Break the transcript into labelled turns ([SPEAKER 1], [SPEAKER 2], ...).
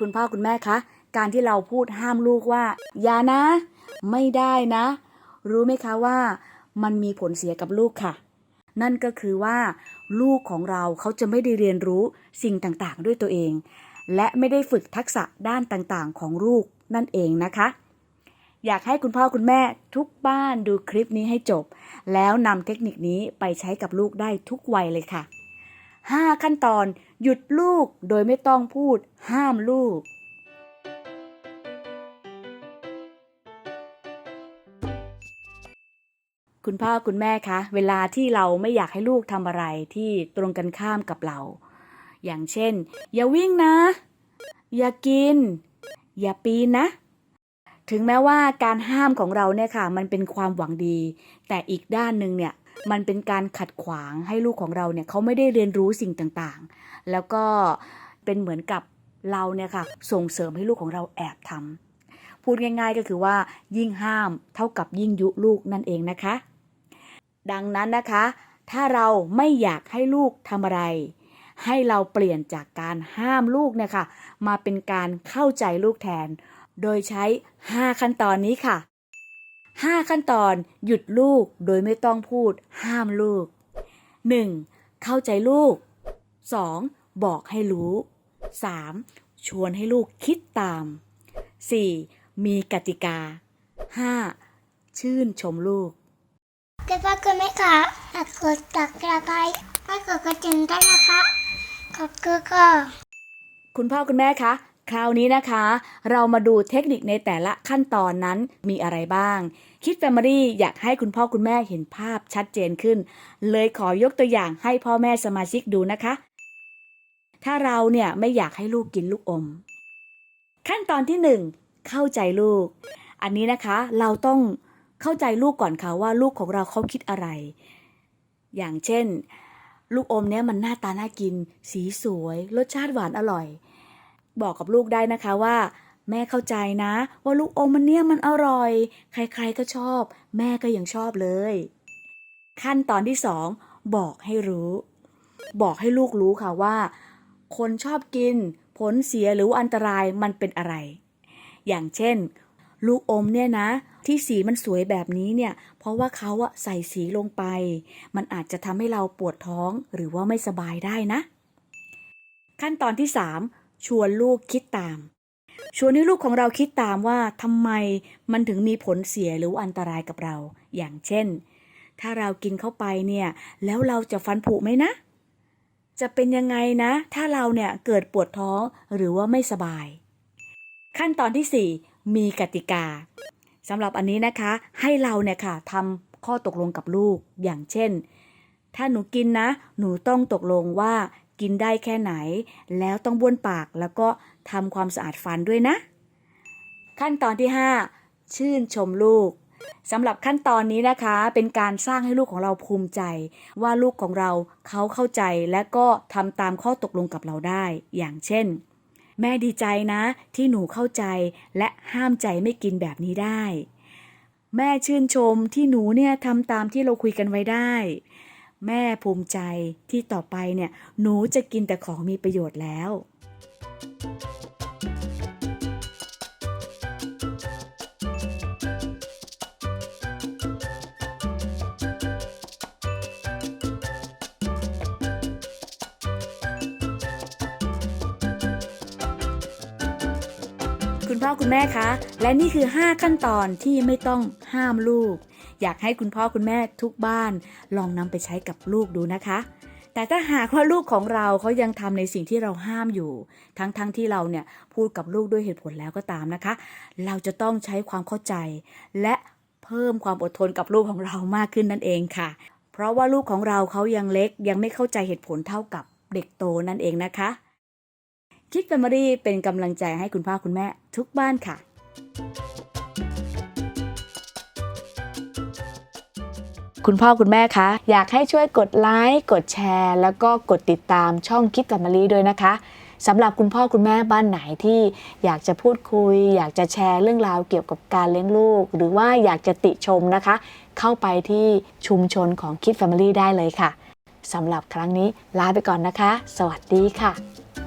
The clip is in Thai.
[SPEAKER 1] คุณพ่อคุณแม่คะ การที่เราพูดห้ามลูกว่า อย่านะ ไม่ได้นะ รู้ไหมคะว่า มันมีผลเสียกับลูกค่ะ นั่นก็คือว่าลูกของเราเขาจะไม่ได้เรียนรู้สิ่งต่างๆ ด้วยตัวเอง และไม่ได้ฝึกทักษะด้านต่างๆ ของลูกนั่นเองนะคะ อยากให้คุณพ่อคุณแม่ทุกบ้านดูคลิปนี้ให้จบ แล้วนำเทคนิคนี้ไปใช้กับลูกได้ทุกวัยเลยค่ะ 5 ขั้นตอน หยุดลูกโดยไม่ต้องพูดห้ามลูก คุณพ่อคุณแม่คะ เวลาที่เราไม่อยากให้ลูกทำอะไรที่ตรงกันข้ามกับเรา อย่างเช่น อย่าวิ่งนะ อย่ากิน อย่าปีนนะถึงแม้ว่าการห้ามของเราเนี่ยค่ะ มันเป็นความหวังดี แต่อีกด้านหนึ่งเนี่ยมันเป็นการขัดขวางให้ลูกของเราเนี่ยเขาไม่ได้เรียนรู้สิ่งต่าง แล้วก็เป็นเหมือนกับเราเนี่ยค่ะส่งเสริมให้ลูกของเราแอบทำพูดง่าย ๆ ก็คือว่า ยิ่งห้ามเท่ากับยิ่งยุลูกนั่นเองนะคะ ดังนั้นนะคะ ถ้าเราไม่อยากให้ลูกทำอะไร ให้เราเปลี่ยนจากการห้ามลูกเนี่ยค่ะ มาเป็นการเข้าใจลูกแทน โดยใช้ 5 ขั้นตอนนี้ค่ะ 5 ขั้นตอนหยุดลูกโดยไม่ต้องพูดห้ามลูก 1. เข้าใจลูก 2. บอกให้รู้ 3. ชวนให้ลูกคิดตาม 4. มีกติกา 5. ชื่นชมลูก
[SPEAKER 2] คุณพ่อคุณแม่คะฝากกดตักกระไคร้ฝากกดกระดิ่งด้วยนะคะขอบคุณค่ะ
[SPEAKER 1] คุณพ่อคุณแม่คะ คราวนี้นะคะ เรามาดูเทคนิคในแต่ละขั้นตอนนั้นมีอะไรบ้าง คิดแฟมิลี่อยากให้คุณพ่อคุณแม่เห็นภาพชัดเจนขึ้น เลยขอยกตัวอย่างให้พ่อแม่สมาชิกดูนะคะ ถ้าเราเนี่ยไม่อยากให้ลูกกินลูกอม ขั้นตอนที่หนึ่งเข้าใจลูก อันนี้นะคะเราต้องเข้าใจลูกก่อนค่ะว่าลูกของเราเขาคิดอะไร อย่างเช่น ลูกอมเนี่ยมันหน้าตาน่ากิน สีสวย รสชาติหวานอร่อย บอกกับลูกได้นะคะว่า แม่เข้าใจนะ ว่าลูกอมมันเนี่ยมันอร่อย ใครๆก็ชอบ แม่ก็ยังชอบเลย ขั้นตอนที่สองบอกให้รู้ บอกให้ลูกรู้ค่ะว่า คนชอบกิน ผลเสียหรือว่าอันตรายมันเป็นอะไร อย่างเช่น ลูกอมเนี่ยนะ ที่สีมันสวยแบบนี้เนี่ย เพราะว่าเขาอะใส่สีลงไป มันอาจจะทำให้เราปวดท้องหรือว่าไม่สบายได้นะ ขั้นตอนที่ 3 ชวนลูกคิดตามชวนให้ลูกของเราคิดตามว่าทำไมมันถึงมีผลเสียหรือว่าอันตรายกับเรา อย่างเช่น ถ้าเรากินเข้าไปเนี่ย แล้วเราจะฟันผุไหมนะ จะเป็นยังไงนะ ถ้าเราเนี่ยเกิดปวดท้องหรือว่าไม่สบาย ขั้นตอนที่ 4 มีกติกาสำหรับอันนี้นะคะ ให้เราเนี่ยค่ะทำข้อตกลงกับลูกอย่างเช่น ถ้าหนูกินนะ หนูต้องตกลงว่ากินได้แค่ไหน แล้วต้องบ้วนปากแล้วก็ทำความสะอาดฟันด้วยนะ ขั้นตอนที่ 5 ชื่นชมลูก สำหรับขั้นตอนนี้นะคะ เป็นการสร้างให้ลูกของเราภูมิใจ ว่าลูกของเราเขาเข้าใจและก็ทำตามข้อตกลงกับเราได้ อย่างเช่น แม่ดีใจนะที่หนูเข้าใจและห้ามใจไม่กินแบบนี้ได้ แม่ชื่นชมที่หนูเนี่ยทำตามที่เราคุยกันไว้ได้ แม่ภูมิใจที่ต่อไปเนี่ยหนูจะกินแต่ของมีประโยชน์แล้ว คุณพ่อคุณแม่คะ และนี่คือ 5 ขั้นตอนที่ไม่ต้องห้ามลูก อยากให้คุณพ่อคุณแม่ทุกบ้าน ลองนำไปใช้กับลูกดูนะคะ แต่ถ้าหากว่าลูกของเราเขายังทำในสิ่งที่เราห้ามอยู่ ทั้งๆทที่เราเนี่ยพูดกับลูกด้วยเหตุผลแล้วก็ตามนะคะ เราจะต้องใช้ความเข้าใจ และเพิ่มความอดทนกับลูกของเรามากขึ้นนั่นเองค่ะ เพราะว่าลูกของเราเขายังเล็กยังไม่เข้าใจเหตุผลเท่ากับเด็กโตนั่นเองนะคะ คิดแฟมิลี่เป็นกำลังใจให้คุณพ่อคุณแม่ทุกบ้านค่ะคุณพ่อคุณแม่คะอยากให้ช่วยกดไลค์กดแชร์ แล้วก็กดติดตามช่องคิดแฟมิลี่ด้วยนะคะสำหรับคุณพ่อคุณแม่บ้านไหนที่อยากจะพูดคุย อยากจะแชร์เรื่องราวเกี่ยวกับการเลี้ยงลูก หรือว่าอยากจะติชมนะคะ เข้าไปที่ชุมชนของคิดแฟมิลี่ได้เลยค่ะสำหรับครั้งนี้ลาไปก่อนนะคะ สวัสดีค่ะ